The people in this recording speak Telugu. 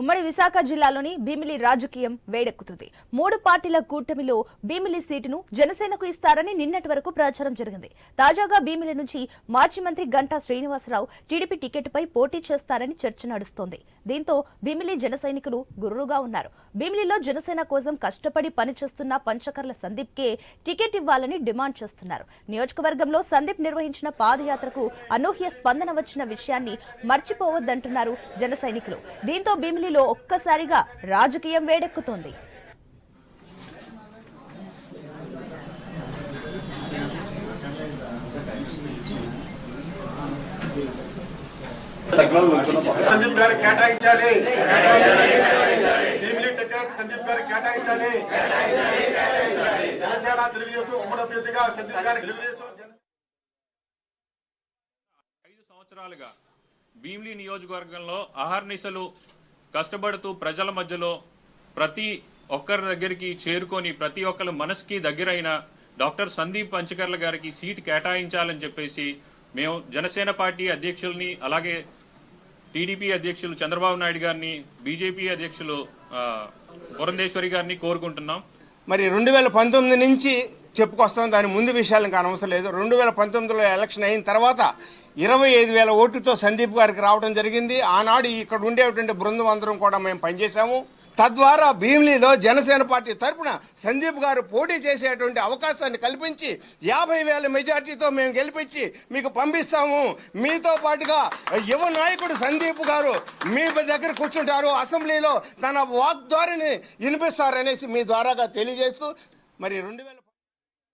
ఉమ్మడి విశాఖ జిల్లాలోని భీమిలి రాజకీయం వేడెక్కుతుంది. మూడు పార్టీల కూటమిలో భీమిలి సీటును జనసేనకు ఇస్తారని నిన్నటి వరకు ప్రచారం జరిగింది. తాజాగా భీమిలి నుంచి మాజీ మంత్రి గంటా శ్రీనివాసరావు టీడీపీ టికెట్పై పోటీ చేస్తారని చర్చ నడుస్తోంది. దీంతో భీమిలి జన సైనికులు ఉన్నారు. భీమిలిలో జనసేన కోసం కష్టపడి పనిచేస్తున్న పంచకర్ల సందీప్ కే టికెట్ ఇవ్వాలని డిమాండ్ చేస్తున్నారు. నియోజకవర్గంలో సందీప్ నిర్వహించిన పాదయాత్రకు అనూహ్య స్పందన వచ్చిన విషయాన్ని మర్చిపోవద్దంటున్నారు జన సైనికులు. దీంతో భీమిలిలో ఒక్కసారిగా రాజకీయం వేడెక్కుతోంది. సందీప్ గారికి కేటాయించాలి. భీమిలి టికెట్ సందీప్ గారికి కేటాయించాలి. జనసేన తెలుగుదేశం ఉమ్మడి అభ్యర్థిగా సందీప్ గారికి తెలుగుదేశం జన- ఐదు సంవత్సరాలుగా భీమిలి నియోజకవర్గంలో అహర్నిశలు కష్టపడుతూ ప్రజల మధ్యలో ప్రతి ఒక్కరి దగ్గరికి చేరుకొని ప్రతి ఒక్కరి మనసుకి దగ్గరైన డాక్టర్ సందీప్ పంచకర్ల గారికి సీట్ కేటాయించాలని చెప్పేసి మేము జనసేన పార్టీ అధ్యక్షుల్ని అలాగే టీడీపీ అధ్యక్షులు చంద్రబాబు నాయుడు గారిని బీజేపీ అధ్యక్షులు పురంధేశ్వరి గారిని కోరుకుంటున్నాం. మరి రెండు వేల పంతొమ్మిది నుంచి చెప్పుకొస్తాం. దాని ముందు విషయాలు ఇంకా అనవసరం లేదు. రెండు వేల పంతొమ్మిదిలో ఎలక్షన్ అయిన తర్వాత ఇరవై ఐదు వేల ఓటుతో సందీప్ గారికి రావడం జరిగింది. ఆనాడు ఇక్కడ ఉండేటువంటి బృందం అందరం కూడా మేము పనిచేశాము. తద్వారా భీమిలీలో జనసేన పార్టీ తరపున సందీప్ గారు పోటీ చేసేటువంటి అవకాశాన్ని కల్పించి యాభై వేల మెజార్టీతో మేము గెలిపించి మీకు పంపిస్తాము. మీతో పాటుగా యువ నాయకుడు సందీప్ గారు మీ దగ్గర కూర్చుంటారు. అసెంబ్లీలో తన వాగ్దారిని వినిపిస్తారనేసి మీ ద్వారాగా తెలియజేస్తూ మరి రెండు వేల